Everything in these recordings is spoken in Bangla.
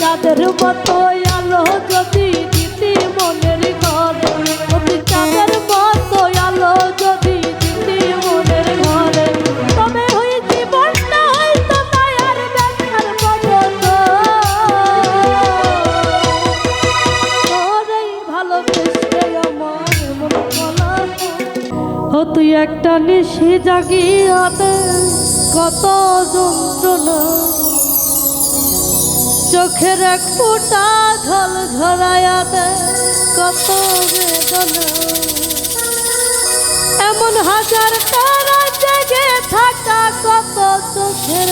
চাঁদের মতো আলো যদি দিতি মনের ঘরে তুই চাঁদের মতো আলো যদি দিতি মনের ঘরে। তবে ওই জীবনটা হয়তো মায়ার ব্যথার তোরেই ভালোবেসে আমার মন ফলাতো ও তুই একটা নিশি জাগিয়াতে, কত যন্ত্রণা চোখের এক ফোঁটা ঝল ঝরায়াতে কত বেদনা এমন হাজার তারা জেগে থাকা কত চোখের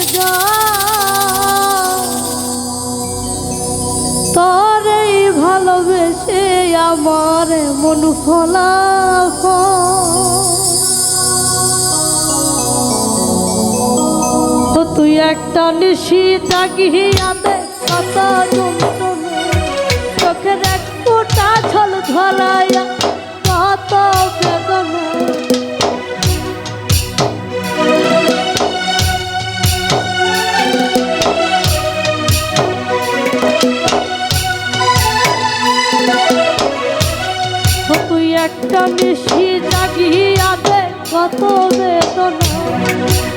তোরেই ভালোবেসে আমার মন ফলাফ ও তুই একটা নিশি জাগিয়াতে কত যন্ত্রণা চোখের এক ফোঁটা ছল ঝলাইয়া কত বেদনা। একটা নিশি জাগিয়া দে, কত বেদনা।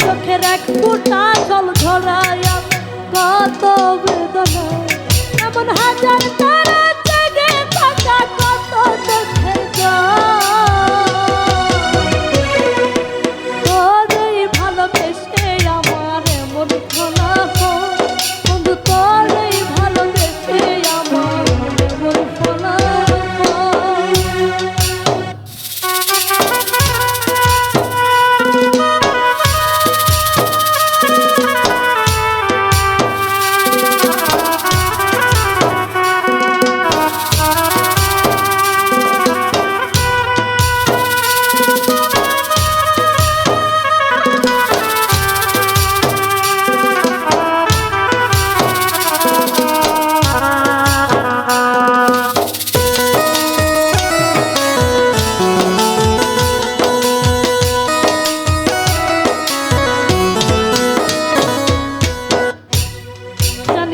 চোখের এক ফুটা জল ঝরাইয়া কত বেদনা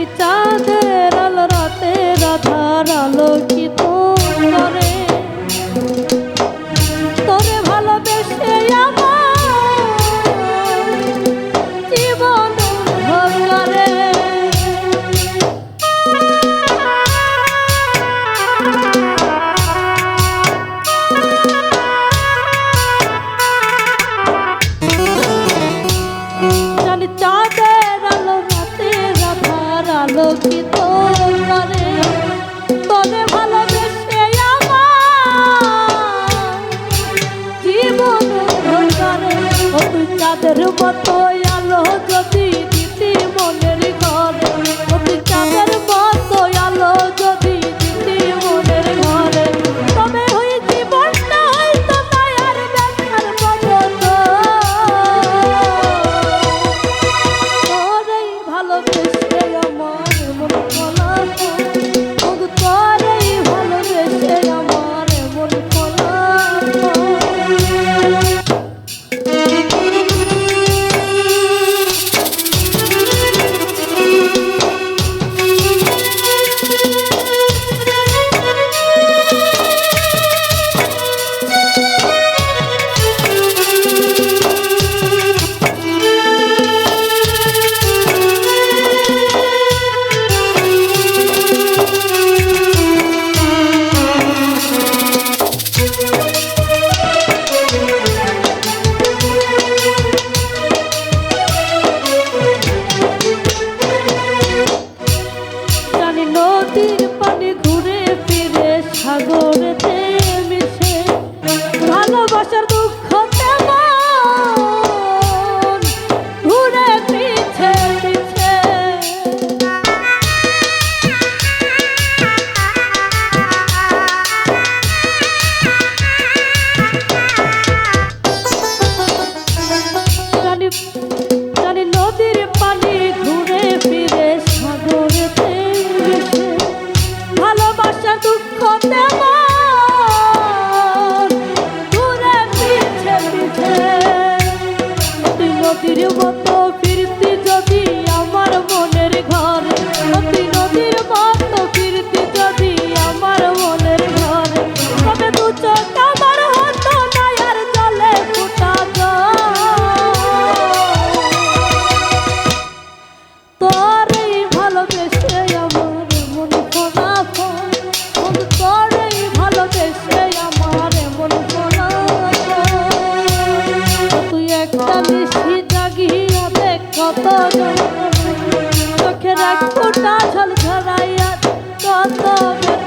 পিতা মৃত্যুর রাখব না ঝল ঝরাইয়া তত